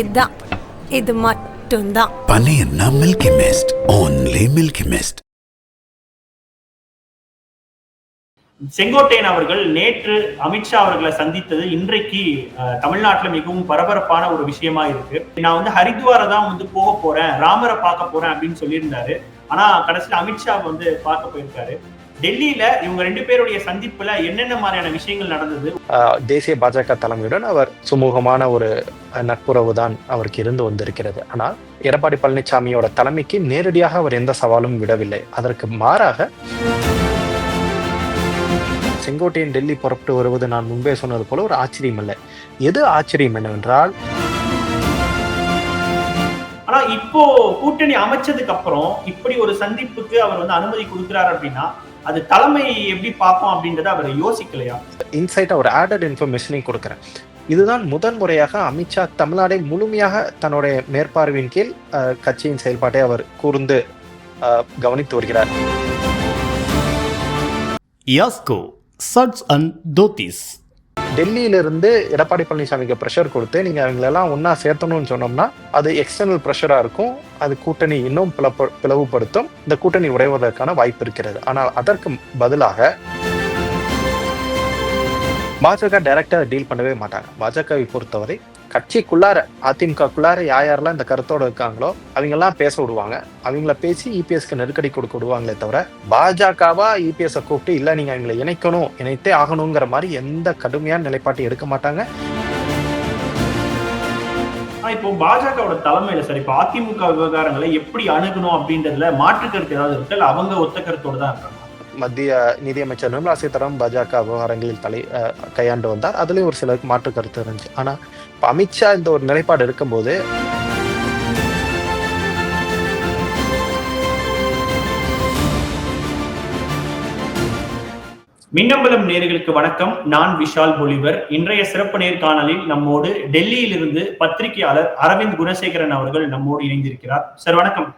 இதான் இது மட்டும்தான். பன்னீர்னா Milky Mist only Milky Mist Sengottaiyan அவர்கள் நேற்று அமித்ஷா அவர்களை சந்தித்தது இன்றைக்கு தமிழ்நாட்டுல மிகவும் பரபரப்பான ஒரு விஷயமா இருக்கு. நான் வந்து ஹரித்வாரை தான் வந்து போக போறேன் ராமரை பார்க்க போறேன் அப்படின்னு சொல்லியிருந்தாரு. ஆனா கடைசியில் அமித்ஷா வந்து பார்க்க போயிருக்காரு. டெல்லியில இவங்க ரெண்டு பேருடைய சந்திப்புல என்னென்ன மாதிரியான விஷயங்கள் நடந்தது? தேசிய பாஜக தலைமையுடன் அவர் சுமூகமான ஒரு நட்புறவு தான் அவருக்கு இருந்து வந்திருக்கிறது. ஆனால் எடப்பாடி பழனிசாமியோட தலைமைக்கு நேரடியாக அவர் எந்த சவாலும் விடவில்லை. அதற்கு மாறாக செங்கோட்டையன் டெல்லி புறப்பட்டு வருவது நான் முன்பே சொன்னது போல ஒரு ஆச்சரியம் இல்லை. எது ஆச்சரியம் என்னவென்றால் ஆனா இப்போ கூட்டணி அமைச்சதுக்கு அப்புறம் இப்படி ஒரு சந்திப்புக்கு அவர் வந்து அனுமதி கொடுக்கிறார் அப்படின்னா அது தலைமை எப்படி பார்ப்போம் அப்படின்றத அவர் யோசிக்கலையா? இன்சைட் ஒரு ஆடட் இன்ஃபர்மேஷனையும் கொடுக்குறேன். இதுதான் முதன் முறையாக அமித்ஷா தமிழ்நாடை முழுமையாக தன்னுடைய மேற்பார்வையின் கீழ் கட்சியின் செயல்பாட்டை அவர் கூர்ந்து கவனித்து வருகிறார். Yasko Suds and Dhotis. டெல்லியிலிருந்து எடப்பாடி பழனிசாமிக்கு ப்ரெஷர் கொடுத்து நீங்க அவங்களெல்லாம் ஒண்ணா சேர்த்தணும்னு சொன்னோம்னா அது எக்ஸ்டர்னல் ப்ரெஷரா இருக்கும். அது கூட்டணி இன்னும் பிளப்ப பிளவுபடுத்தும். இந்த கூட்டணி உடைவதற்கான வாய்ப்பு இருக்கிறது. ஆனால் அதற்கு பதிலாக பாஜக டைரக்டா டீல் பண்ணவே மாட்டாங்க. பாஜகவை பொறுத்தவரை கட்சிக்குள்ளார அதிமுகக்குள்ளார யார் யாரெல்லாம் இந்த கருத்தோட இருக்காங்களோ அவங்கெல்லாம் பேச விடுவாங்க. அவங்கள பேசி இபிஎஸ்க்கு நெருக்கடி கொடுக்க விடுவாங்களே தவிர பாஜகவா இபிஎஸ்ஸை கூப்பிட்டு இல்லை நீங்கள் அவங்களை இணைக்கணும் இணைத்தே ஆகணுங்கிற மாதிரி எந்த கடுமையான நிலைப்பாட்டையும் எடுக்க மாட்டாங்க. ஆனா இப்போ பாஜகவோட தலைமையில சார் இப்போ அதிமுக விவகாரங்களை எப்படி அணுகணும் அப்படின்றதுல மாற்று கருத்து ஏதாவது இருக்கு? இல்ல அவங்க ஒத்த கருத்தோட தான் இருக்காங்க மத்திய நிதியமைச்சர் நிர்மலா சீதாராமன் பாஜக விவகாரங்களில் தலை கையாண்டு வந்தார். அதுலயும் ஒரு சிலருக்கு மாற்று கருத்து இருந்துச்சு. ஆனா இப்போ அமித்ஷா இந்த ஒரு நிலைப்பாடு இருக்கும்போது மின்னம்பலம் நேர்களுக்கு வணக்கம். நான் விஷால் பொலிவர் இன்றைய சிறப்பு நேர்காணலில் நம்மோடு டெல்லியிலிருந்து பத்திரிகையாளர் அரவிந்த் குணசேகரன் அவர்கள் நம்மோடு இணைந்திருக்கிறார். சார் வணக்கம்.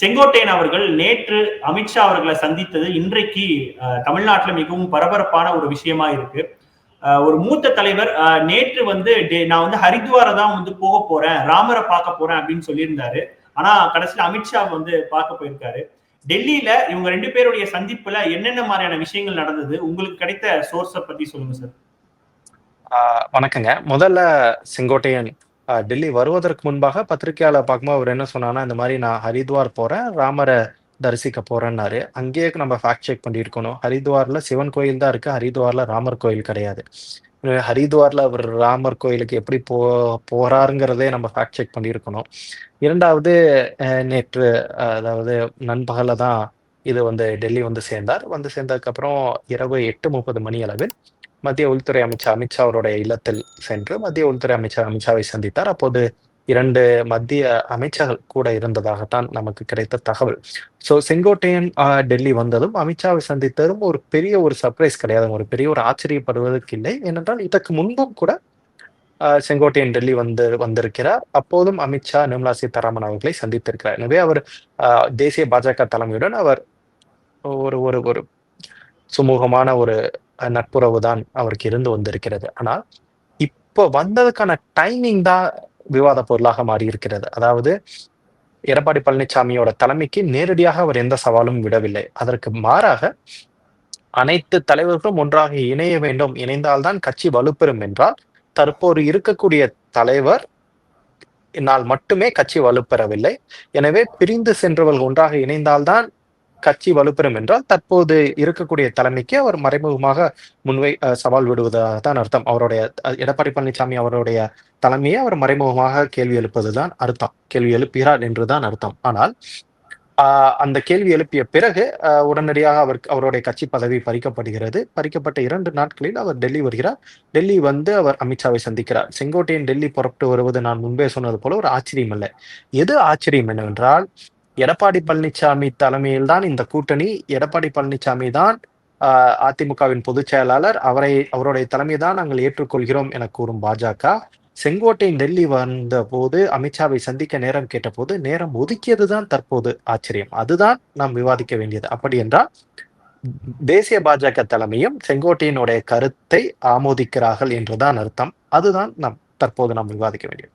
செங்கோட்டையன் அவர்கள் நேற்று அமித்ஷா அவர்களை சந்தித்தது இன்றைக்கு தமிழ்நாட்டில் மிகவும் பரபரப்பான ஒரு விஷயமா இருக்கு. ஒரு மூத்த தலைவர் நேற்று வந்து டெ- நான் வந்து ஹரித்வாரை தான் வந்து போக போறேன் ராமரை பார்க்க போறேன் அப்படின்னு சொல்லியிருந்தாரு. ஆனா கடைசியில் அமித்ஷா வந்து பார்க்க போயிருக்காரு. டெல்லியில இவங்க ரெண்டு பேருடைய சந்திப்புல என்னென்ன மாதிரியான விஷயங்கள் நடந்தது? உங்களுக்கு கிடைத்த சோர்ஸ பத்தி சொல்லுங்க சார் வணக்கங்க. முதல்ல செங்கோட்டையன் டெல்லி வருவதற்கு முன்பாக பத்திரிகையாளர் பார்க்கும்போது அவர் என்ன சொன்னான்னா இந்த மாதிரி நான் ஹரித்வார் போறேன் ராமரை தரிசிக்க போறேன்னாரு. அங்கேயே நம்ம ஃபேக்ட் செக் பண்ணியிருக்கணும். ஹரித்வார்ல சிவன் கோயில் தான் இருக்கு ஹரித்வார்ல ராமர் கோயில் கிடையாது. ஹரித்வார்ல அவர் ராமர் கோயிலுக்கு எப்படி போ போறாருங்கிறதே நம்ம ஃபேக்ட் செக் பண்ணியிருக்கணும். இரண்டாவது நேற்று அதாவது நண்பகல தான் இது வந்து டெல்லி வந்து சேர்ந்தார். வந்து சேர்ந்ததுக்கப்புறம் இரவு எட்டு முப்பது மணி அளவில் மத்திய உள்துறை அமைச்சர் அமித்ஷா அவருடைய இல்லத்தில் சென்று மத்திய உள்துறை அமைச்சர் அமித்ஷாவை சந்தித்தார். அப்போது இரண்டு மத்திய அமைச்சர்கள் கூட இருந்ததாகத்தான் நமக்கு கிடைத்த தகவல். ஸோ செங்கோட்டையன் டெல்லி வந்ததும் அமித்ஷாவை சந்தித்ததும் ஒரு பெரிய ஒரு சர்ப்ரைஸ் கிடையாது. ஒரு பெரிய ஒரு ஆச்சரியப்படுவதற்கு இல்லை. ஏனென்றால் இதற்கு முன்பும் கூட செங்கோட்டையன் டெல்லி வந்து வந்திருக்கிறார். அப்போதும் அமித்ஷா நிர்மலா சீதாராமன் அவர்களை சந்தித்திருக்கிறார். எனவே அவர் தேசிய பாஜக தலைமையுடன் அவர் ஒரு ஒரு ஒரு சுமூகமான ஒரு நட்புறவு தான் அவருக்கு இருந்து வந்திருக்கிறது. ஆனால் இப்போ வந்ததுக்கான டைமிங் தான் விவாத பொருளாக மாறி இருக்கிறது அதாவது எடப்பாடி பழனிசாமியோட தலைமைக்கு நேரடியாக அவர் எந்த சவாலும் விடவில்லை. அதற்கு மாறாக அனைத்து தலைவர்களும் ஒன்றாக இணைய வேண்டும் இணைந்தால்தான் கட்சி வலுப்பெறும் என்றால் தற்போது இருக்கக்கூடிய தலைவர் என்னால் மட்டுமே கட்சி வலுப்பெறவில்லை. எனவே பிரிந்து சென்றவர்கள் ஒன்றாக இணைந்தால்தான் கட்சி வலுப்பெறும் என்றால் தற்போது இருக்கக்கூடிய தலைமைக்கு அவர் மறைமுகமாக முன்வை அஹ், சவால் விடுவதாக தான் அர்த்தம். அவருடைய எடப்பாடி பழனிசாமி அவருடைய தலைமையை அவர் மறைமுகமாக கேள்வி எழுப்பதுதான் அர்த்தம். கேள்வி எழுப்புகிறார் என்றுதான் அர்த்தம். ஆனால் ஆஹ், அந்த கேள்வி எழுப்பிய பிறகு உடனடியாக அவர் அவருடைய கட்சி பதவி பறிக்கப்படுகிறது. பறிக்கப்பட்ட இரண்டு நாட்களில் அவர் டெல்லி வருகிறார். டெல்லி வந்து அவர் அமித்ஷாவை சந்திக்கிறார். செங்கோட்டையன் டெல்லி புறப்பட்டு வருவது நான் முன்பே சொன்னது போல ஒரு ஆச்சரியம் அல்ல. எது ஆச்சரியம் என்னவென்றால் எடப்பாடி பழனிசாமி தலைமையில் தான் இந்த கூட்டணி. எடப்பாடி பழனிசாமி தான் அதிமுகவின் பொதுச் செயலாளர். அவரை அவருடைய தலைமை தான் நாங்கள் ஏற்றுக்கொள்கிறோம் என கூறும் பாஜக. செங்கோட்டை டெல்லி வந்த போது அமித்ஷாவை சந்திக்க நேரம் கேட்டபோது நேரம் ஒதுக்கியதுதான் தற்போது ஆச்சரியம். அதுதான் நாம் விவாதிக்க வேண்டியது. அப்படி என்றால் தேசிய பாஜக தலைமையும் செங்கோட்டையினுடைய கருத்தை ஆமோதிக்கிறார்கள் என்றுதான் அர்த்தம். அதுதான் நாம் தற்போது நாம் விவாதிக்க வேண்டியது.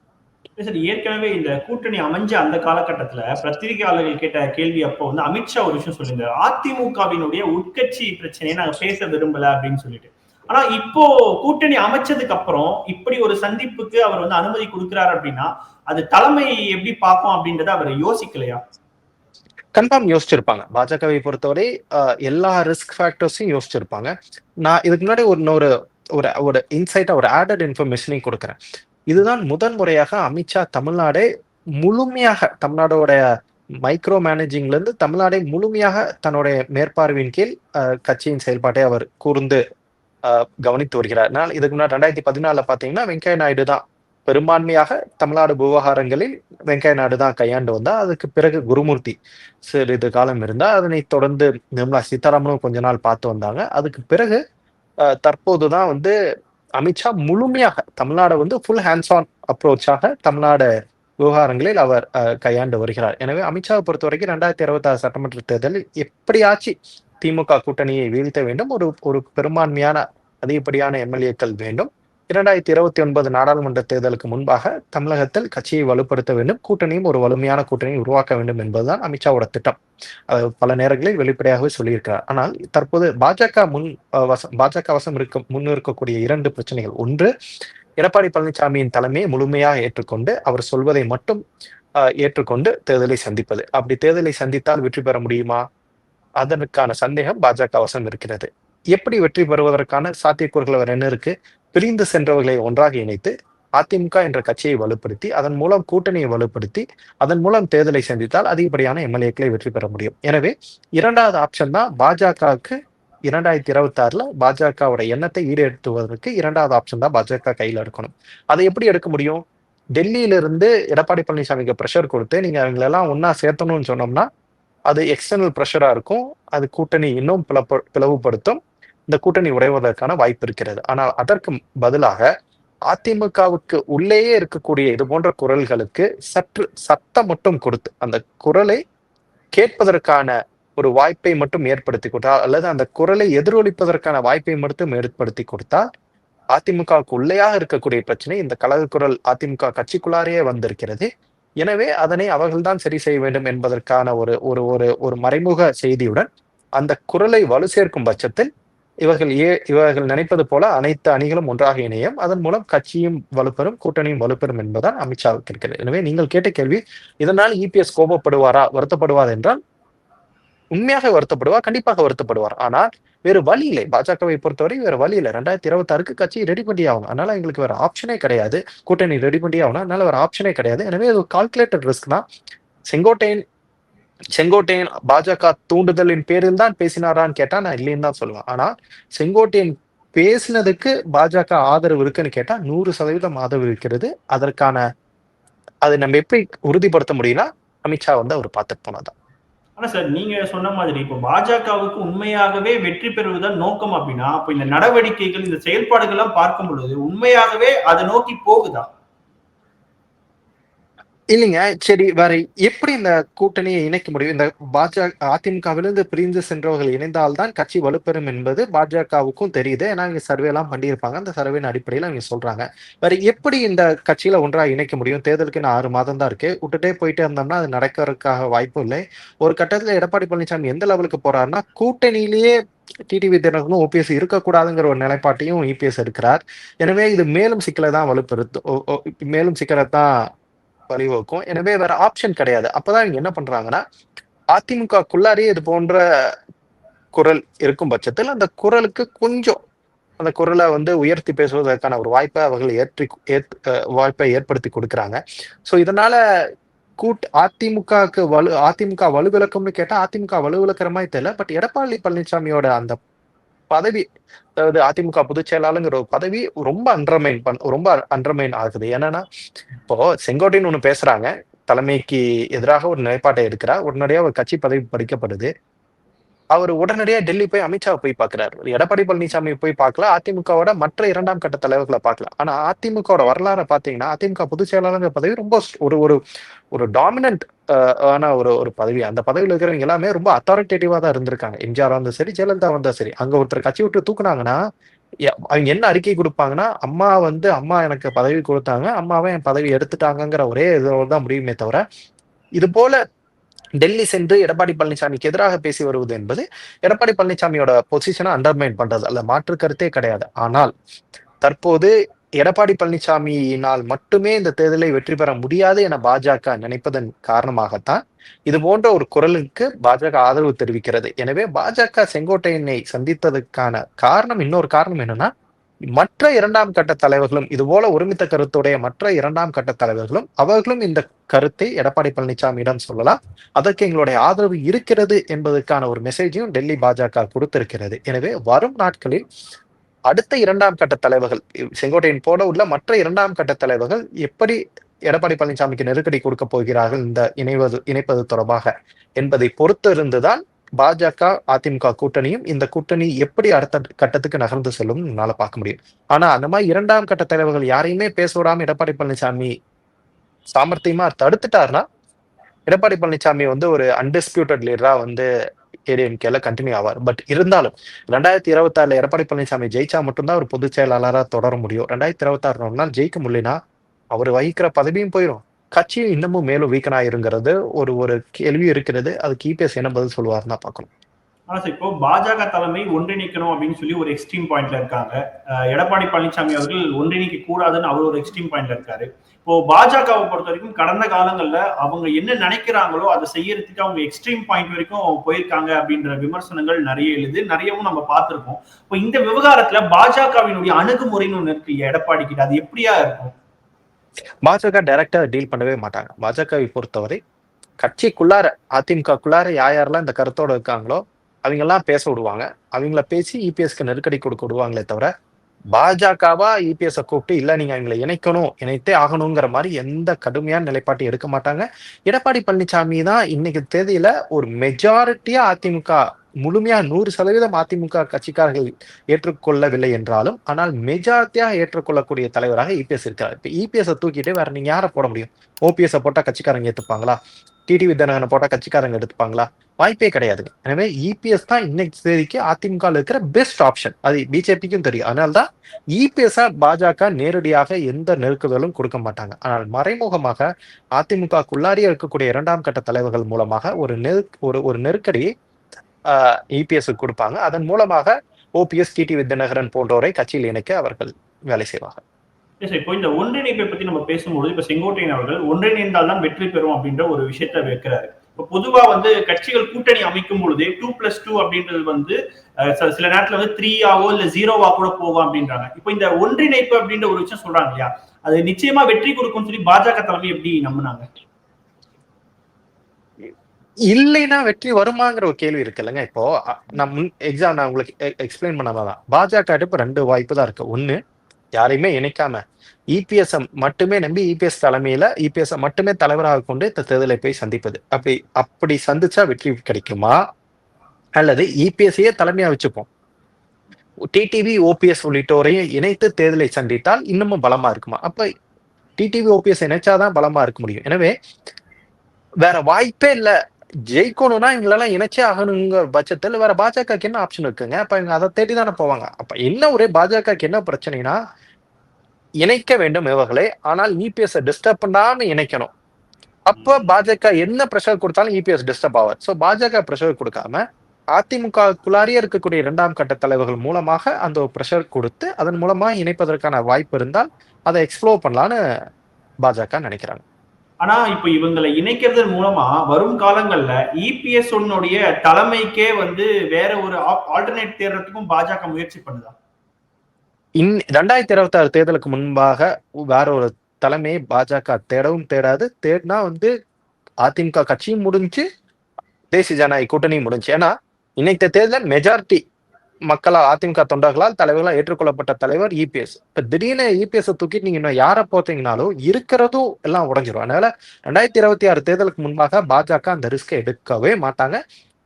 சார் ஏற்கனவே இந்த கூட்டணி அமைஞ்ச அந்த காலகட்டத்துல பத்திரிகையாளர்கள் கேட்ட கேள்வி அப்போ வந்து அமித்ஷா ஒரு விஷயம் சொல்லியிருந்தார். அதிமுகவினுடைய உட்கட்சி பிரச்சனையை நாங்க பேச விரும்பல அப்படின்னு சொல்லிட்டு. ஆனா இப்போ கூட்டணி அமைச்சதுக்கு அப்புறம் இப்படி ஒரு சந்திப்புக்கு அவர் வந்து அனுமதி கொடுக்கிறார் அப்படின்னா அது தலைமை எப்படி பார்க்கும் அப்படின்றத அவர் யோசிக்கலையா? கன்ஃபார்ம் யோசிச்சிருப்பாங்க. பாஜகவை பொறுத்தவரை எல்லா ரிஸ்க் ஃபேக்டர்ஸையும் யோசிச்சிருப்பாங்க. நான் இதுக்கு முன்னாடி ஒரு இன்னொரு ஒரு ஒரு இன்சைட்டா ஒரு ஆடட் இன்ஃபர்மேஷனையும் கொடுக்குறேன். இதுதான் முதன் முறையாக அமித்ஷா தமிழ்நாடே முழுமையாக தமிழ்நாடோட மைக்ரோ மேனேஜிங்ல இருந்து தமிழ்நாடை முழுமையாக தன்னுடைய மேற்பார்வையின் கீழ் அஹ், கட்சியின் செயல்பாட்டை அவர் கூர்ந்து கவனித்து வருகிறார். நான் இதுக்கு முன்னாடி ரெண்டாயிரத்தி பதினாலுல பாத்தீங்கன்னா வெங்கைய நாயுடு தான். பெரும்பான்மையாக தமிழ்நாடு விவகாரங்களில் வெங்கைய நாயுடு தான் கையாண்டு வந்தா. அதுக்கு பிறகு குருமூர்த்தி சிறிது காலம் இருந்தா. அதனை தொடர்ந்து நிர்மலா சீதாராமனும் கொஞ்ச நாள் பார்த்து வந்தாங்க. அதுக்கு பிறகு தற்போதுதான் வந்து அமித்ஷா முழுமையாக தமிழ்நாடை வந்து ஃபுல் ஹேண்ட்ஸ் ஆன் அப்ரோச்சாக தமிழ்நாடு விவகாரங்களில் அவர் கையாண்டு வருகிறார். எனவே அமித்ஷாவை பொறுத்த வரைக்கும் ரெண்டாயிரத்தி இருபத்தி ஆறு சட்டமன்ற தேர்தலில் எப்படியாச்சு திமுக கூட்டணியை வீழ்த்த வேண்டும் ஒரு ஒரு பெரும்பான்மையான அதிகப்படியான எம்எல்ஏக்கள் வேண்டும். இரண்டாயிரத்தி இருபத்தி ஒன்பது நாடாளுமன்ற தேர்தலுக்கு முன்பாக தமிழகத்தில் கட்சியை வலுப்படுத்த வேண்டும் கூட்டணியும் ஒரு வலிமையான கூட்டணியை உருவாக்க வேண்டும் என்பதுதான் அமித்ஷாவோட திட்டம். அது பல நேரங்களில் வெளிப்படையாகவே சொல்லியிருக்கிறார். ஆனால் தற்போது பாஜக முன் வசம் பாஜக வசம் இருக்க முன் இருக்கக்கூடிய இரண்டு பிரச்சனைகள். ஒன்று எடப்பாடி பழனிசாமியின் தலைமையை முழுமையாக ஏற்றுக்கொண்டு அவர் சொல்வதை மட்டும் ஏற்றுக்கொண்டு தேர்தலை சந்திப்பது. அப்படி தேர்தலை சந்தித்தால் வெற்றி பெற முடியுமா? அதற்கான சந்தேகம் பாஜக வசம் இருக்கிறது. எப்படி வெற்றி பெறுவதற்கான சாத்தியக்கூறுகள் அவர் என்ன இருக்கு? பிரிந்து சென்றவர்களை ஒன்றாக இணைத்து அதிமுக என்ற கட்சியை வலுப்படுத்தி அதன் மூலம் கூட்டணியை வலுப்படுத்தி அதன் மூலம் தேர்தலை சந்தித்தால் அதிகப்படியான எம்எல்ஏக்களை வெற்றி பெற முடியும். எனவே இரண்டாவது ஆப்ஷன் தான் பாஜகவுக்கு இரண்டாயிரத்தி இருபத்தி ஆறுல பாஜகவோட எண்ணத்தை ஈடேற்றுவதற்கு இரண்டாவது ஆப்ஷன் தான் பாஜக கையில் எடுக்கணும். அதை எப்படி எடுக்க முடியும்? டெல்லியிலிருந்து எடப்பாடி பழனிசாமிக்கு ப்ரெஷர் கொடுத்து நீங்க அவங்களெல்லாம் ஒன்னா சேர்த்தணும்னு சொன்னோம்னா அது எக்ஸ்டர்னல் ப்ரெஷரா இருக்கும். அது கூட்டணி இன்னும் பிளப்ப பிளவுபடுத்தும். இந்த கூட்டணி உடைவதற்கான வாய்ப்பு இருக்கிறது. ஆனால் அதற்கு பதிலாக அதிமுகவுக்கு உள்ளேயே இருக்கக்கூடிய இது போன்ற குரல்களுக்கு சற்று சத்தம் மட்டும் கொடுத்து அந்த குரலை கேட்பதற்கான ஒரு வாய்ப்பை மட்டும் ஏற்படுத்தி கொடுத்தால் அல்லது அந்த குரலை எதிரொலிப்பதற்கான வாய்ப்பை மட்டும் ஏற்படுத்தி கொடுத்தால் அதிமுகவுக்கு உள்ளேயாக இருக்கக்கூடிய பிரச்சனை இந்த கழக குரல் அதிமுக கட்சிக்குள்ளாரையே வந்திருக்கிறது. எனவே அதனை அவர்கள்தான் சரி செய்ய வேண்டும் என்பதற்கான ஒரு ஒரு ஒரு ஒரு மறைமுக செய்தியுடன் அந்த குரலை வலு சேர்க்கும் பட்சத்தில் இவர்கள் ஏ இவர்கள் நினைப்பது போல அனைத்து அணிகளும் ஒன்றாக இணையும். அதன் மூலம் கட்சியும் வலுப்பெறும் கூட்டணியும் வலுப்பெறும் என்பதுதான் அமித்ஷாவுக்கு இருக்கிறது எனவே நீங்கள் கேட்ட கேள்வி இதனால் இபிஎஸ் கோபப்படுவாரா வருத்தப்படுவார் என்றால் உண்மையாக வருத்தப்படுவார் கண்டிப்பாக வருத்தப்படுவார். ஆனால் வேறு வழி இல்லை. பாஜகவை பொறுத்தவரை வேற வழி இல்லை. ரெண்டாயிரத்தி இருபத்தி ஆறுக்கு கட்சி ரெடி பண்ணி ஆகும் அதனால எங்களுக்கு வேற ஆப்ஷனே கிடையாது. கூட்டணி ரெடி பண்ணி ஆகணும். அதனால வேற ஆப்ஷனே கிடையாது. எனவே அது கால்குலேட்டட் ரிஸ்க் தான். செங்கோட்டையன் செங்கோட்டையன் பாஜக தூண்டுதலின் பேரில் தான் பேசினாரான்னு கேட்டா நான் இல்லைன்னு தான் சொல்லுவேன். ஆனா செங்கோட்டையன் பேசினதுக்கு பாஜக ஆதரவு இருக்குன்னு கேட்டா நூறு சதவீதம் ஆதரவு இருக்கிறது. அதற்கான அதை நம்ம எப்படி உறுதிப்படுத்த முடியும்னா அமித்ஷா வந்து அவர் பார்த்துட்டு போனதான் ஆனா சார் நீங்க சொன்ன மாதிரி இப்போ பாஜகவுக்கு உண்மையாகவே வெற்றி பெறுவதன் நோக்கம் அப்படின்னா அப்போ இந்த நடவடிக்கைகள் இந்த செயல்பாடுகள் எல்லாம் பார்க்கும் பொழுது உண்மையாகவே அதை நோக்கி போகுதா? இல்லைங்க சரி வேற எப்படி இந்த கூட்டணியை இணைக்க முடியும்? இந்த பாஜக அதிமுகவிலிருந்து பிரிந்து சென்றவர்கள் இணைந்தால்தான் கட்சி வலுப்பெறும் என்பது பாஜகவுக்கும் தெரியுது. ஏன்னா இங்க சர்வே எல்லாம் பண்ணியிருப்பாங்க. அந்த சர்வேயின் அடிப்படையில் அவங்க சொல்றாங்க. வேற எப்படி இந்த கட்சியில ஒன்றா இணைக்க முடியும்? தேர்தலுக்கு இன்னும் ஆறு மாதம் தான் இருக்கு. விட்டுட்டே போயிட்டே இருந்தோம்னா அது நடக்கிறதுக்காக வாய்ப்பு இல்லை. ஒரு கட்டத்துல எடப்பாடி பழனிசாமி எந்த லெவலுக்கு போறாருன்னா கூட்டணியிலேயே டிடிவி தினகரனும் ஓபிஎஸ் இருக்கக்கூடாதுங்கிற ஒரு நிலைப்பாட்டையும் இபிஎஸ் இருக்கிறார் எனவே இது மேலும் சிக்கலை தான் வலுப்பெறுத்து ஓ- ஓ- மேலும் சிக்கலை தான் வழிவகுக்கும் எனவே வேற ஆப்ஷன் கிடையாது. அப்பதான் இவங்க என்ன பண்றாங்கன்னா அதிமுகக்குள்ளாரே இது போன்ற குரல் இருக்கும் பட்சத்தில் அந்த குரலுக்கு கொஞ்சம் அந்த குரலை வந்து உயர்த்தி பேசுவதற்கான ஒரு வாய்ப்பை அவர்கள் ஏற்றி வாய்ப்பை ஏற்படுத்தி கொடுக்குறாங்க. ஸோ இதனால கூட் அதிமுகவுக்கு வலு அதிமுக வலுவிளக்கம்னு கேட்டால் அதிமுக வலுவிளக்கிற மாதிரி தெரியல. பட் எடப்பாடி பழனிசாமியோட அந்த பதவி அதாவது அதிமுக பொதுச் செயலாளருங்கிற ஒரு பதவி ரொம்ப அண்டர்மைன் பண் ரொம்ப அண்டர்மைன் ஆகுது. என்னன்னா இப்போ செங்கோட்டைன்னு ஒண்ணு பேசுறாங்க. தலைமைக்கு எதிராக ஒரு நிலைப்பாட்டை எடுக்கிறார். உடனடியாக ஒரு கட்சி பதவி பறிக்கப்படுது. அவர் உடனடியாக டெல்லி போய் அமித்ஷாவை போய் பார்க்கிறார் எடப்பாடி பழனிசாமி போய் பார்க்கல அதிமுகவோட மற்ற இரண்டாம் கட்ட தலைவர்களை பார்க்கல. ஆனா அதிமுகவோட வரலாறை பாத்தீங்கன்னா அதிமுக பொதுச் செயலாளர் பதவி ரொம்ப ஒரு ஒரு ஒரு டாமினன்ட் ஆன ஒரு ஒரு பதவி. அந்த பதவியில் இருக்கிறவங்க எல்லாமே ரொம்ப அத்தாரிட்டேட்டிவா தான் இருந்திருக்காங்க. எம்ஜிஆர் வந்தா சரி ஜெயலலிதா வந்தா சரி. அங்க ஒருத்தர் கட்சி விட்டு தூக்குனாங்கன்னா அவங்க என்ன அறிக்கை கொடுப்பாங்கன்னா அம்மா வந்து அம்மா எனக்கு பதவி கொடுத்தாங்க அம்மாவே என் பதவி எடுத்துட்டாங்கங்கிற ஒரே இதோட தான் முடியுமே தவிர இது போல டெல்லி சென்று எடப்பாடி பழனிசாமிக்கு எதிராக பேசி வருவது என்பது எடப்பாடி பழனிசாமியோட பொசிஷனை அண்டர்மைன் பண்றது. அல்ல மாற்று கருத்தே கிடையாது. ஆனால் தற்போது எடப்பாடி பழனிசாமியினால் மட்டுமே இந்த தேர்தலை வெற்றி பெற முடியாது என பாஜக நினைப்பதன் காரணமாகத்தான் இது போன்ற ஒரு குரலுக்கு பாஜக ஆதரவு தெரிவிக்கிறது. எனவே பாஜக செங்கோட்டையனை சந்தித்ததுக்கான காரணம் இன்னொரு காரணம் என்னன்னா மற்ற இரண்டாம் கட்ட தலைவர்களும் இது போல ஒருமித்த கருத்துடைய மற்ற இரண்டாம் கட்ட தலைவர்களும் அவர்களும் இந்த கருத்தை எடப்பாடி பழனிசாமியிடம் சொல்லலாம். அதற்கு எங்களுடைய ஆதரவு இருக்கிறது என்பதற்கான ஒரு மெசேஜையும் டெல்லி பாஜக கொடுத்திருக்கிறது. எனவே வரும் நாட்களில் அடுத்த இரண்டாம் கட்ட தலைவர்கள் செங்கோட்டையின் போல உள்ள மற்ற இரண்டாம் கட்ட தலைவர்கள் எப்படி எடப்பாடி பழனிசாமிக்கு நெருக்கடி கொடுக்க போகிறார்கள் இந்த இணைவது இணைப்பது தொடர்பாக என்பதை பொறுத்து இருந்துதான் பாஜக அதிமுக கூட்டணியும் இந்த கூட்டணி எப்படி அடுத்த கட்டத்துக்கு நகர்ந்து செல்லும் என்னால பார்க்க முடியும். ஆனா அந்த மாதிரி இரண்டாம் கட்ட தலைவர்கள் யாரையுமே பேச விடாம எடப்பாடி பழனிசாமி சாமர்த்தியமா தடுத்துட்டாருன்னா எடப்பாடி பழனிசாமி வந்து ஒரு அன்டிஸ்பியூட்டட் லீடரா வந்து ஏடிஎம்கேல கண்டினியூ ஆவார். பட் இருந்தாலும் ரெண்டாயிரத்தி இருபத்தி ஆறுல எடப்பாடி பழனிசாமி ஜெயிச்சா மட்டும்தான் ஒரு பொதுச் செயலாளராக தொடர முடியும். ரெண்டாயிரத்தி இருபத்தி ஆறு நாள் ஜெயிக்க முடியலனா அவர் வகிக்கிற பதவியும் போயிடும் கட்சி இன்னமும் மேலும் வீக்கனா இருங்கிறது ஒரு ஒரு கேள்வி இருக்கிறது. அது கிபிஎஸ் என்ன பதில் சொல்லுவாருன்னு தான் பார்க்கணும். ஆனா சார் இப்போ பாஜக தலைமை ஒன்றிணைக்கணும் அப்படின்னு சொல்லி ஒரு எக்ஸ்ட்ரீம் பாயிண்ட்ல இருக்காங்க. எடப்பாடி பழனிசாமி அவர்கள் ஒன்றிணைக்க கூடாதுன்னு அவர் ஒரு எக்ஸ்ட்ரீம் பாயிண்ட்ல இருக்காரு. இப்போ பாஜகவை பொறுத்த வரைக்கும் கடந்த காலங்கள்ல அவங்க என்ன நினைக்கிறாங்களோ அதை செய்யறதுக்கு அவங்க எக்ஸ்ட்ரீம் பாயிண்ட் வரைக்கும் போயிருக்காங்க அப்படின்ற விமர்சனங்கள் நிறைய எழுது. நிறையவும் நம்ம பார்த்திருக்கோம். இப்போ இந்த விவகாரத்துல பாஜகவினுடைய அணுகுமுறைன்னு ஒன்று இருக்கு எடப்பாடி கிட்ட. அது எப்படியா இருக்கும்? பாஜக டைரக்டா டீல் பண்ணவே மாட்டாங்க. பாஜகவை பொறுத்தவரை கட்சிக்குள்ளார அதிமுகக்குள்ளார யார் யாரெல்லாம் இந்த கருத்தோட இருக்காங்களோ அவங்க எல்லாம் பேச விடுவாங்க. அவங்கள பேசி இபிஎஸ்க்கு நெருக்கடி கொடுக்க விடுவாங்களே தவிர பாஜகவா இபிஎஸ் கூப்பிட்டு இல்ல நீங்க அவங்களை இணைக்கணும் இணைத்தே ஆகணுங்கிற மாதிரி எந்த கடுமையான நிலைப்பாட்டை எடுக்க மாட்டாங்க. எடப்பாடி பழனிசாமி தான் இன்னைக்கு தேதியில ஒரு மெஜாரிட்டியா அதிமுக முழுமையா நூறு சதவீதம் அதிமுக கட்சிக்காரர்கள் ஏற்றுக்கொள்ளவில்லை என்றாலும் ஆனால் மெஜாரிட்டியாக ஏற்றுக்கொள்ளக்கூடிய தலைவராக இபிஎஸ் இருக்கிறார். இப்ப இபிஎஸ் தூக்கிட்டு வேற நீங்க யாரை போட முடியும்? ஓபிஎஸ் போட்டா கட்சிக்காரங்க ஏத்துப்பாங்களா? டிடிவி தினகரனை போட்டா கட்சிக்காரங்க எடுத்துப்பாங்களா? வாய்ப்பே கிடையாது. எனவே இபிஎஸ் தான் இன்னைக்கு தேதிக்கு அதிமுக இருக்கிற பெஸ்ட் ஆப்ஷன் அது பிஜேபிக்கும் தெரியும். அதனால்தான் இபிஎஸ் பாஜக நேரடியாக எந்த நெருக்குதலும் கொடுக்க மாட்டாங்க. ஆனால் மறைமுகமாக அதிமுகக்குள்ளாரியே இருக்கக்கூடிய இரண்டாம் கட்ட தலைவர்கள் மூலமாக ஒரு நெரு ஒரு ஒரு நெருக்கடியை இபிஎஸ் கொடுப்பாங்க. அதன் மூலமாக ஓபிஎஸ் டிடி வித்யநகரன் போன்றோரை கட்சியில் இணைக்க அவர்கள் வேலை செய்வார்கள் Yes, இப்போ இந்த ஒன்றிணைப்பை பத்தி நம்ம பேசும்போது இப்ப செங்கோட்டையன் அவர்கள் ஒன்றிணைந்தால் தான் வெற்றி பெறும் அப்படின்ற ஒரு விஷயத்த வைக்கிறாரு. இப்போ பொதுவா வந்து கட்சிகள் கூட்டணி அமைக்கும் பொழுது டூ பிளஸ் டூ அப்படின்றது வந்து சில- சில நேரத்துல வந்து த்ரீயாவோ இல்ல ஜீரோவா கூட போகும் அப்படின்றாங்க. இப்போ இந்த ஒன்றிணைப்பு அப்படின்ற ஒரு விஷயம் சொல்றாங்க இல்லையா? அது நிச்சயமா வெற்றி கொடுக்கும்னு சொல்லி பாஜக தலைமை எப்படி நம்பினாங்க? இல்லைன்னா வெற்றி வருமாங்கிற ஒரு கேள்வி இருக்குல்லங்க இப்போ நான் முன் எக்ஸாம் நான் உங்களுக்கு எக்ஸ்பிளைன் பண்ணாதான் பாஜக இப்ப ரெண்டு வாய்ப்பு தான் இருக்கு. ஒண்ணு யாரையுமே இணைக்காம இபிஎஸ் மட்டுமே நம்பி இபிஎஸ் தலைமையில இபிஎஸ் மட்டுமே தலைவராக கொண்டு இந்த தேர்தலை போய் சந்திப்பது. அப்படி அப்படி சந்திச்சா வெற்றி கிடைக்குமா? அல்லது இபிஎஸ்ஐயே தலைமையா வச்சுப்போம். டிடிவி ஓபிஎஸ் உள்ளிட்டோரையும் இணைத்து தேர்தலை சந்தித்தால் இன்னமும் பலமா இருக்குமா? அப்ப டிடிவி ஓபிஎஸ் இணைச்சாதான் பலமா இருக்க முடியும். எனவே வேற வாய்ப்பே இல்லை. ஜெயிக்கணும்னா இவங்களெல்லாம் இணைச்சே ஆகணுங்கிற பட்சத்தில் வேற பாஜகக்கு என்ன ஆப்ஷன் இருக்குங்க? அப்ப இவங்க அதை தேடி தானே போவாங்க. அப்ப என்ன ஒரே பாஜகக்கு என்ன பிரச்சனைனா இணைக்க வேண்டும் இவர்களை. ஆனால் இபிஎஸ் டிஸ்டர்ப் பண்ணாம இணைக்கணும். அப்ப பாஜக என்ன ப்ரெஷர் கொடுத்தாலும் இபிஎஸ் டிஸ்டர்ப் ஆவார் ஸோ பாஜக ப்ரெஷர் கொடுக்காம அதிமுகக்குள்ளாரியே இருக்கக்கூடிய இரண்டாம் கட்ட தலைவர்கள் மூலமாக அந்த ஒரு ப்ரெஷர் கொடுத்து அதன் மூலமா இணைப்பதற்கான வாய்ப்பு இருந்தால் அதை எக்ஸ்ப்ளோர் பண்ணலான்னு பாஜக நினைக்கிறாங்க. ஆனா இப்ப இவங்களை இணைக்கிறது மூலமா வரும் காலங்கள்ல இபிஎஸ் உன்னுடைய தலைமைக்கே வந்து வேற ஒரு ஆல்டர்னேட் தேர்றதுக்கும் பாஜக முயற்சி பண்ணுதா? இன் ரெண்டாயிரத்தி இருபத்தி ஆறு தேர்தலுக்கு முன்பாக வேற ஒரு தலைமையை பாஜக தேடவும் தேடாது. தேடினா வந்து அதிமுக கட்சியும் முடிஞ்சு தேசிய ஜனநாயக கூட்டணியும் முடிஞ்சு. ஏன்னா இன்னைக்கு தேர்தல் மெஜாரிட்டி மக்களால் அதிமுக தொண்டர்களால் தலைவர்களால் ஏற்றுக்கொள்ளப்பட்ட தலைவர் இபிஎஸ். இப்ப திடீர்னு இபிஎஸ் தூக்கிட்டு நீங்க இன்னும் யாரை போத்தீங்கனாலும் இருக்கிறதும் எல்லாம் உடஞ்சிரும். அதனால ரெண்டாயிரத்தி இருபத்தி ஆறு தேர்தலுக்கு முன்பாக பாஜக அந்த ரிஸ்கை எடுக்கவே மாட்டாங்க.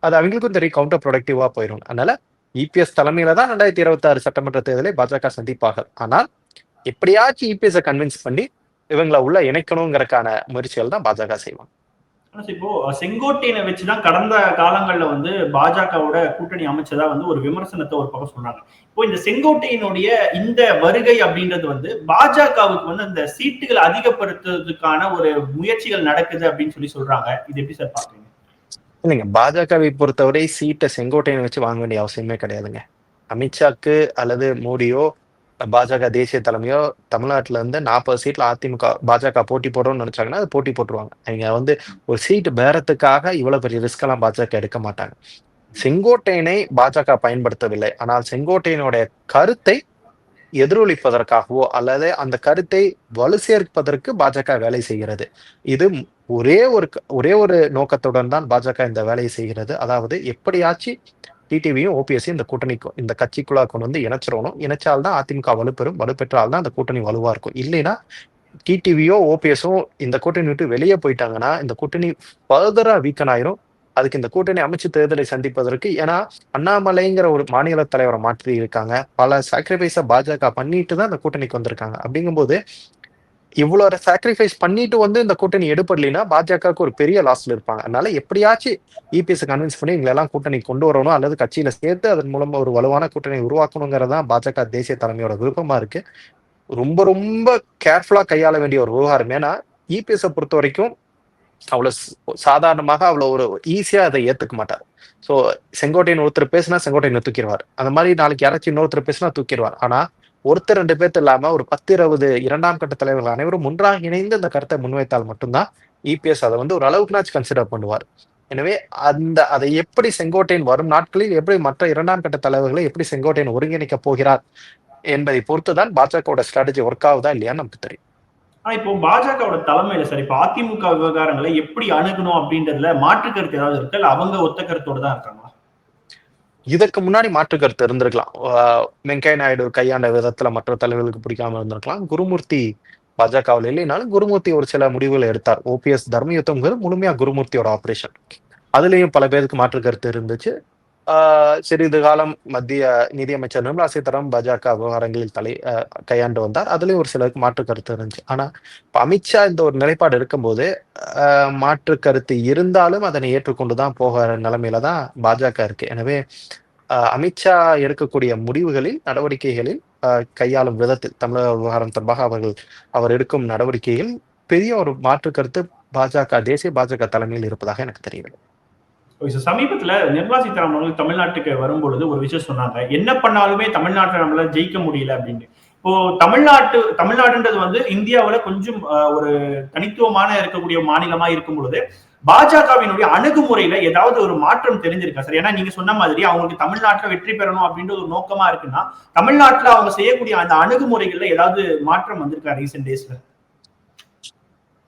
அது அவங்களுக்கும் தெரியும் கவுண்டர் ப்ரொடக்டிவா போயிடும் அதனால இபிஎஸ் தலைமையில தான் ரெண்டாயிரத்தி இருபத்தி ஆறு சட்டமன்ற தேர்தலை பாஜக சந்திப்பார்கள். ஆனால் எப்படியாச்சும் இபிஎஸ் கன்வின்ஸ் பண்ணி இவங்களை உள்ள இணைக்கணுங்கிறதுக்கான முயற்சிகள் தான் பாஜக செய்வாங்க. இப்போ செங்கோட்டையனை வச்சுதான் கடந்த காலங்கள்ல வந்து பாஜகவோட கூட்டணி அமைச்சதா வந்து ஒரு விமர்சனத்தை ஒரு பக்கம் சொல்றாங்க. இப்போ இந்த செங்கோட்டையினுடைய இந்த வருகை அப்படின்றது வந்து பாஜகவுக்கு வந்து அந்த சீட்டுகள் அதிகப்படுத்துறதுக்கான ஒரு முயற்சிகள் நடக்குது அப்படின்னு சொல்லி சொல்றாங்க. இது எப்படி சார் பாக்குறீங்க? இல்லைங்க. பாஜகவை பொறுத்தவரை சீட்டை செங்கோட்டையனை வச்சு வாங்க வேண்டிய அவசியமே கிடையாதுங்க. அமித்ஷாக்கு அல்லது மோடியோ பாஜக தேசிய தலைமையோ தமிழ்நாட்டில் வந்து நாற்பது சீட்டில் அதிமுக பாஜக போட்டி போடுறோம்னு நினச்சாங்கன்னா அது போட்டி போட்டுருவாங்க. அவங்க வந்து ஒரு சீட்டு பேரத்துக்காக இவ்வளோ பெரிய ரிஸ்கெல்லாம் பாஜக எடுக்க மாட்டாங்க. செங்கோட்டையனை பாஜக பயன்படுத்தவில்லை. ஆனால் செங்கோட்டையனுடைய கருத்தை எதிரொலிப்பதற்காகவோ அல்லது அந்த கருத்தை வலு சேர்ப்பதற்கு பாஜக வேலை செய்கிறது. இது ஒரே ஒரு க- ஒரே ஒரு நோக்கத்துடன் தான் பாஜக இந்த வேலையை செய்கிறது. அதாவது எப்படியாச்சு டிடிவியும் ஓபிஎஸ்சியும் இந்த கூட்டணிக்கு இந்த கட்சிக்குள்ளா கொண்டு வந்து இணைச்சிடணும். இணைச்சால்தான் அதிமுக வலுப்பெறும். வலுப்பெற்றால் தான் அந்த கூட்டணி வலுவா இருக்கும். இல்லைன்னா டிடிவியோ ஓபிஎஸும் இந்த கூட்டணி விட்டு வெளியே போயிட்டாங்கன்னா இந்த கூட்டணி ஃபர்தரா வீக்கன் ஆயிரும். அதுக்கு இந்த கூட்டணி அமைச்சு தேர்தலை சந்திப்பதற்கு ஏன்னா அண்ணாமலைங்கிற ஒரு மாநில தலைவரை மாற்றி இருக்காங்க. பல சாக்ரிஃபைஸை பாஜக பண்ணிட்டு தான் இந்த கூட்டணிக்கு வந்திருக்காங்க. அப்படிங்கும்போது இவ்வளவு சாக்ரிஃபைஸ் பண்ணிட்டு வந்து இந்த கூட்டணி எடுப்படலைன்னா பாஜகவுக்கு ஒரு பெரிய லாஸ்ல இருப்பாங்க. அதனால எப்படியாச்சும் இபிஎஸ் கன்வின்ஸ் பண்ணி எங்களெல்லாம் எல்லாம் கூட்டணி கொண்டு வரணும் அல்லது கட்சியில சேர்த்து அதன் மூலமா ஒரு வலுவான கூட்டணி உருவாக்கணுங்கிறதான் பாஜக தேசிய தலைமையோட விருப்பமா இருக்கு. ரொம்ப ரொம்ப கேர்ஃபுல்லா கையாள வேண்டிய ஒரு விவகாரம். ஏன்னா இபிஎஸ் பொறுத்த வரைக்கும் அவ்வளவு சாதாரணமாக அவ்வளவு ஒரு ஈஸியா அதை ஏத்துக்க மாட்டார். சோ செங்கோட்டையன் ஒருத்தர் பேசினா செங்கோட்டையன் தூக்கிடுவார். அந்த மாதிரி நாளைக்கு யாராச்சும் இன்னொருத்தர் பேசினா தூக்கிடுவார். ஆனா ஒருத்தர் ரெண்டு பேர்த்து இல்லாம ஒரு பத்து இருபது இரண்டாம் கட்ட தலைவர்கள் அனைவரும் ஒன்றாக இணைந்து இந்த கருத்தை முன்வைத்தால் மட்டும்தான் இபிஎஸ் அதை வந்து ஒரு அளவுக்குனாச்சு கன்சிடர் பண்ணுவார். எனவே அந்த அதை எப்படி செங்கோட்டையன் வரும் நாட்களில் எப்படி மற்ற இரண்டாம் கட்ட தலைவர்களை எப்படி செங்கோட்டையன் ஒருங்கிணைக்க போகிறார் என்பதை பொறுத்துதான் பாஜகவோட ஸ்ட்ராட்டஜி ஒர்க் ஆகுதா இல்லையான்னு நமக்கு தெரியும். ஆனா இப்போ பாஜகவோட தலைமையில சார் இப்போ அதிமுக விவகாரங்களை எப்படி அணுகணும் அப்படின்றதுல மாற்று கருத்து ஏதாவது இருக்கு? அவங்க ஒத்த கருத்தோட தான் இருக்காங்க இதற்கு முன்னாடி மாற்று கருத்து இருந்திருக்கலாம் ஆஹ் நாயுடு கையாண்ட விதத்துல மற்ற தலைவர்களுக்கு பிடிக்காம இருந்திருக்கலாம். குருமூர்த்தி பாஜகவில் இல்லைனாலும் குருமூர்த்தி ஒரு சில முடிவுகளை எடுத்தார். ஓபிஎஸ் தர்மயுத்தம்ங்கிறது முழுமையா குருமூர்த்தியோட ஆபரேஷன் அதுலயும் பல பேருக்கு மாற்று கருத்து இருந்துச்சு. சிறிது காலம் மத்திய நிதியமைச்சர் நிர்மலா சீதாராமன் பாஜக விவகாரங்களில் தலை ஆஹ் கையாண்டு வந்தார். அதுலயும் ஒரு சிலருக்கு மாற்று கருத்து இருந்துச்சு. ஆனா இப்ப அமித்ஷா இந்த ஒரு நிலைப்பாடு இருக்கும்போது ஆஹ் மாற்று கருத்து இருந்தாலும் அதனை ஏற்றுக்கொண்டுதான் போகிற நிலைமையில தான் பாஜக இருக்கு. எனவே ஆஹ் அமித்ஷா எடுக்கக்கூடிய முடிவுகளில் நடவடிக்கைகளில் கையாளும் விதத்தில் தமிழக விவகாரம் தொடர்பாக அவர்கள் அவர் எடுக்கும் நடவடிக்கையில் பெரிய ஒரு மாற்று கருத்து பாஜக தேசிய பாஜக தலைமையில் இருப்பதாக எனக்கு தெரியவில்லை. சமீபத்துல நிர்மலா சீதாராமன் அவர்கள் தமிழ்நாட்டுக்கு வரும்பொழுது ஒரு விஷயம் சொன்னாங்க. என்ன பண்ணாலுமே தமிழ்நாட்டில் நம்மளால ஜெயிக்க முடியல அப்படின்னு இப்போ தமிழ்நாட்டு தமிழ்நாடுன்றது வந்து இந்தியாவில கொஞ்சம் ஒரு தனித்துவமான இருக்கக்கூடிய மாநிலமா இருக்கும் பொழுது பாஜகவினுடைய அணுகுமுறையில ஏதாவது ஒரு மாற்றம் தெரிஞ்சிருக்கா சார்? ஏன்னா நீங்க சொன்ன மாதிரி அவங்களுக்கு தமிழ்நாட்டுல வெற்றி பெறணும் அப்படின்ற ஒரு நோக்கமா இருக்குன்னா தமிழ்நாட்டுல அவங்க செய்யக்கூடிய அந்த அணுகுமுறைகள்ல ஏதாவது மாற்றம் வந்திருக்கா ரீசெண்ட் டேஸ்ல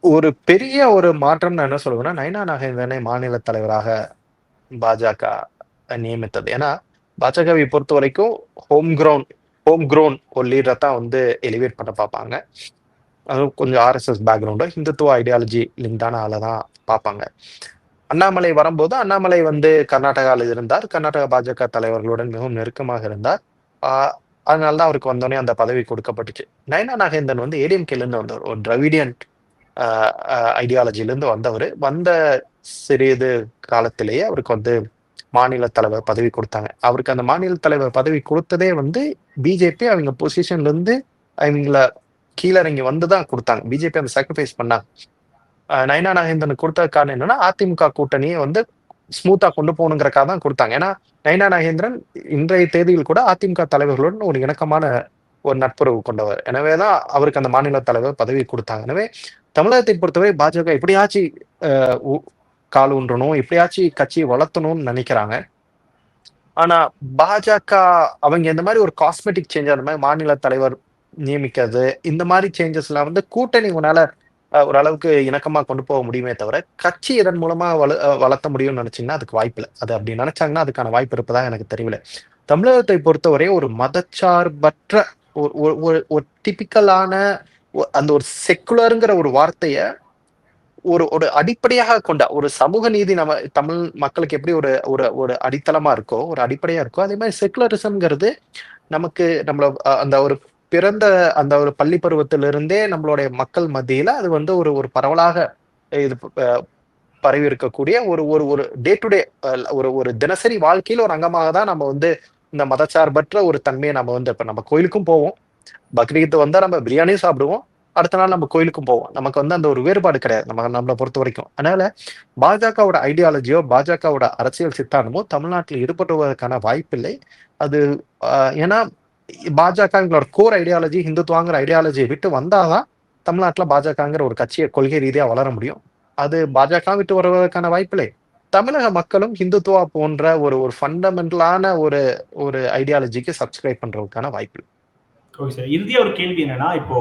ஒரு பெரிய ஒரு மாற்றம் நான் என்ன சொல்லுவேன்னா நயனா நாகேந்திரனை மாநில தலைவராக பாஜக நியமித்தது. ஏன்னா பாஜகவை பொறுத்த வரைக்கும் ஹோம் கிரவுண்ட் ஹோம் க்ரோன் ஒரு லீடரை தான் வந்து எலிவேட் பண்ண பார்ப்பாங்க. அதுவும் கொஞ்சம் ஆர்எஸ்எஸ் பேக்ரவுண்டோ ஹிந்துத்துவ ஐடியாலஜி லிங்கான ஆளை தான் பார்ப்பாங்க. அண்ணாமலை வரும்போது அண்ணாமலை வந்து கர்நாடகாவில் இருந்தார். கர்நாடக பாஜக தலைவர்களுடன் மிகவும் நெருக்கமாக இருந்தார். அதனால தான் அவருக்கு வந்தோடனே அந்த பதவி கொடுக்கப்பட்டுச்சு. நயனா நாகேந்திரன் வந்து ஏடிஎம்கேலேருந்து வந்தவர். ஒரு திராவிடியன் ஐடியாலஜிலேருந்து வந்தவர். வந்த சிறிது காலத்திலேயே அவருக்கு வந்து மாநில தலைவர் பதவி கொடுத்தாங்க. அவருக்கு அந்த மாநில தலைவர் பதவி கொடுத்ததே வந்து பிஜேபி அவங்க பொசிஷன்ல இருந்து அவங்கள கீழறங்கி வந்து தான் கொடுத்தாங்க. பிஜேபி அந்த சாக்ரிஃபைஸ் பண்ணாங்க. நயனா நாகேந்திரன் கொடுத்த காரணம் என்னன்னா அதிமுக கூட்டணியை வந்து ஸ்மூத்தா கொண்டு போகணுங்கிறக்காக தான் கொடுத்தாங்க. ஏன்னா நயனா நாகேந்திரன் இன்றைய தேதியில் கூட அதிமுக தலைவர்களுடன் ஒரு இணக்கமான ஒரு நட்புறவு கொண்டவர். எனவேதான் அவருக்கு அந்த மாநில தலைவர் பதவி கொடுத்தாங்க. எனவே தமிழகத்தை பொறுத்தவரை பாஜக எப்படியாச்சும் உ- கால் ஊன்றணும் எப்படியாச்சும் கட்சியை வளர்த்தணும்னு நினைக்கிறாங்க. ஆனா பாஜக அவங்க இந்த மாதிரி ஒரு காஸ்மெட்டிக் சேஞ்ச் அந்த மாதிரி மாநில தலைவர் நியமிக்கிறது இந்த மாதிரி சேஞ்சஸ் எல்லாம் வந்து கூட்டணி உன்னால ஓரளவுக்கு இணக்கமா கொண்டு போக முடியுமே தவிர கட்சி இதன் மூலமா வள வளர்த்த முடியும்னு நினைச்சீங்கன்னா அதுக்கு வாய்ப்பு இல்லை. அது அப்படி நினைச்சாங்கன்னா அதுக்கான வாய்ப்பு இருப்பதா எனக்கு தெரியல தமிழகத்தை பொறுத்தவரை ஒரு மதச்சார்பற்ற ஒரு- ஒரு- ஒரு டிபிக்கலான அந்த ஒரு செக்குலருங்கிற ஒரு வார்த்தையை ஒரு ஒரு அடிப்படையாக கொண்ட ஒரு சமூக நீதி நம்ம தமிழ் மக்களுக்கு எப்படி ஒரு ஒரு ஒரு அடித்தளமா இருக்கோ ஒரு அடிப்படையா இருக்கோ அதே மாதிரி செக்குலரிசம்ங்கிறது நமக்கு நம்மள அந்த ஒரு பிறந்த அந்த ஒரு பள்ளி பருவத்திலிருந்தே நம்மளுடைய மக்கள் மத்தியில அது வந்து ஒரு ஒரு பரவலாக இது பரவி இருக்கக்கூடிய ஒரு ஒரு ஒரு டே டு டே ஒரு ஒரு தினசரி வாழ்க்கையில ஒரு அங்கமாக தான் நம்ம வந்து இந்த மதச்சார்பற்ற ஒரு தன்மையை நம்ம வந்து இப்ப நம்ம கோயிலுக்கும் போவோம். பக்ரீத் வந்தா நம்ம பிரியாணியும் சாப்பிடுவோம். அடுத்த நாள் நம்ம கோயிலுக்கும் போவோம். நமக்கு வந்து அந்த ஒரு வேறுபாடு கிடையாது. நம்ம நம்மளை பொறுத்த வரைக்கும். அதனால பாஜகவோட ஐடியாலஜியோ பாஜகவோட அரசியல் சித்தாந்தமோ தமிழ்நாட்டில் ஈடுபடுவதற்கான வாய்ப்பில்லை. அது ஏன்னா பாஜகங்களோட கோர் ஐடியாலஜி ஹிந்துத்துவாங்கிற ஐடியாலஜியை விட்டு வந்தாதான் தமிழ்நாட்டில் பாஜகங்கிற ஒரு கட்சியை கொள்கை ரீதியா வளர முடியும். அது பாஜக விட்டு வருவதற்கான வாய்ப்பில்லை. தமிழக மக்களும் ஹிந்துத்துவா போன்ற ஒரு ஒரு ஃபண்டமெண்டலான ஒரு ஒரு ஐடியாலஜிக்கு சப்ஸ்கிரைப் பண்றதுக்கான வாய்ப்பு ஓகே சார். இறுதியாக ஒரு கேள்வி என்னன்னா இப்போ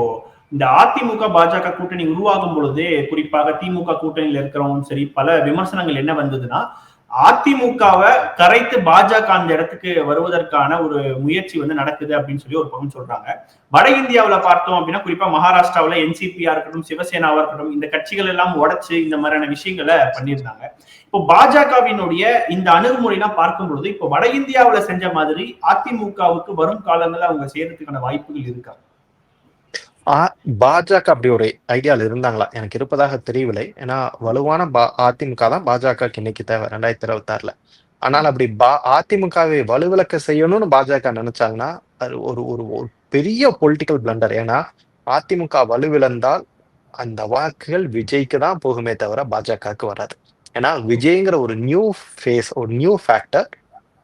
இந்த அதிமுக பாஜக கூட்டணி உருவாகும் பொழுது குறிப்பாக திமுக கூட்டணியில் இருக்கிறவங்க சரி பல விமர்சனங்கள் என்ன வந்ததுன்னா அதிமுகவை கரைத்து பாஜக அந்த இடத்துக்கு வருவதற்கான ஒரு முயற்சி வந்து நடக்குது அப்படின்னு சொல்லி ஒரு பக்கம் சொல்றாங்க. வட இந்தியாவுல பார்த்தோம் அப்படின்னா குறிப்பா மகாராஷ்டிராவுல என்சிபியா இருக்கட்டும் சிவசேனாவா இருக்கட்டும் இந்த கட்சிகள் எல்லாம் உடைச்சு இந்த மாதிரியான விஷயங்களை பண்ணியிருந்தாங்க. இப்போ பாஜகவினுடைய இந்த அணுகுமுறையெல்லாம் பார்க்கும் பொழுது இப்போ வட இந்தியாவுல செஞ்ச மாதிரி அதிமுகவுக்கு வரும் காலங்களில் அவங்க செய்யறதுக்கான வாய்ப்புகள் இருக்கா? பாஜக அப்படி ஒரு ஐடியால இருந்தாங்களா? எனக்கு இருப்பதாக தெரியவில்லை. ஏன்னா வலுவான பா அதிமுக தான் பாஜகக்கு இன்னைக்கு தேவை ரெண்டாயிரத்தி இருபத்தி ஆறுல ஆனால் அப்படி பா அதிமுகவை வலுவிலக்க செய்யணும்னு பாஜக நினைச்சாங்கன்னா அது ஒரு ஒரு ஒரு பெரிய பொலிட்டிக்கல் பிளண்டர் ஏன்னா அதிமுக வலுவிழந்தால் அந்த வாக்குகள் விஜய்க்கு தான் போகுமே தவிர பாஜகவுக்கு வராது. ஏன்னா விஜய்ங்கிற ஒரு நியூ ஃபேஸ் ஒரு நியூ ஃபேக்டர்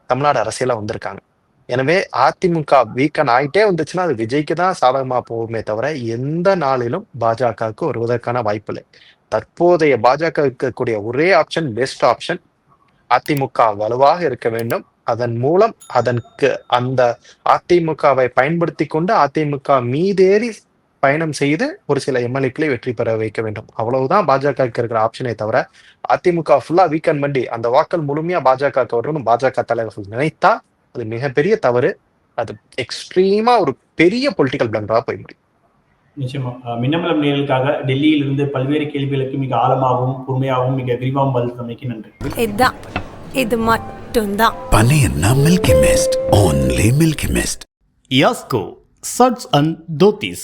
தமிழ்நாடு அரசியலாக வந்திருக்காங்க. எனவே அதிமுக வீக்கன் ஆகிட்டே வந்துச்சுன்னா அது விஜய்க்கு தான் சாதகமா போகுமே தவிர எந்த நாளிலும் பாஜகவுக்கு வருவதற்கான வாய்ப்பு இல்லை தற்போதைய பாஜக இருக்கக்கூடிய ஒரே ஆப்ஷன் பெஸ்ட் ஆப்ஷன் அதிமுக வலுவாக இருக்க வேண்டும். அதன் மூலம் அதற்கு அந்த அதிமுகவை பயன்படுத்தி கொண்டு அதிமுக மீதேறி பயணம் செய்து ஒரு சில எம்எல்ஏக்களை வெற்றி பெற வைக்க வேண்டும். அவ்வளவுதான் பாஜக இருக்கிற ஆப்ஷனே தவிர அதிமுக ஃபுல்லா வீக்கன் பண்ணி அந்த வாக்கள் முழுமையா பாஜக வரணும்னு பாஜக தலைவர்கள் நினைத்தா அது மிகப்பெரிய தவறு அது எக்ஸ்ட்ரீமா ஒரு பெரிய பொலிட்டிக்கல் பிளண்டரா போய் முடியும் நிச்சயமா மின்னமலம் நேயர்களுக்காக டெல்லியில் இருந்து பல்வேறு கேள்விகளுக்கு மிக ஆழமாகவும் பொறுமையாகவும் மிக விரிவாகவும் பதில் தந்தமைக்கு நன்றி இதுதான் இது மட்டும்தான் Paneerna Milky Mist. Only Milky Mist. Yasko Suds and Dhotis.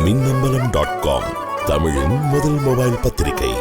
Minnambalam dot com தமிழின் முதல் மொபைல் பத்திரிகை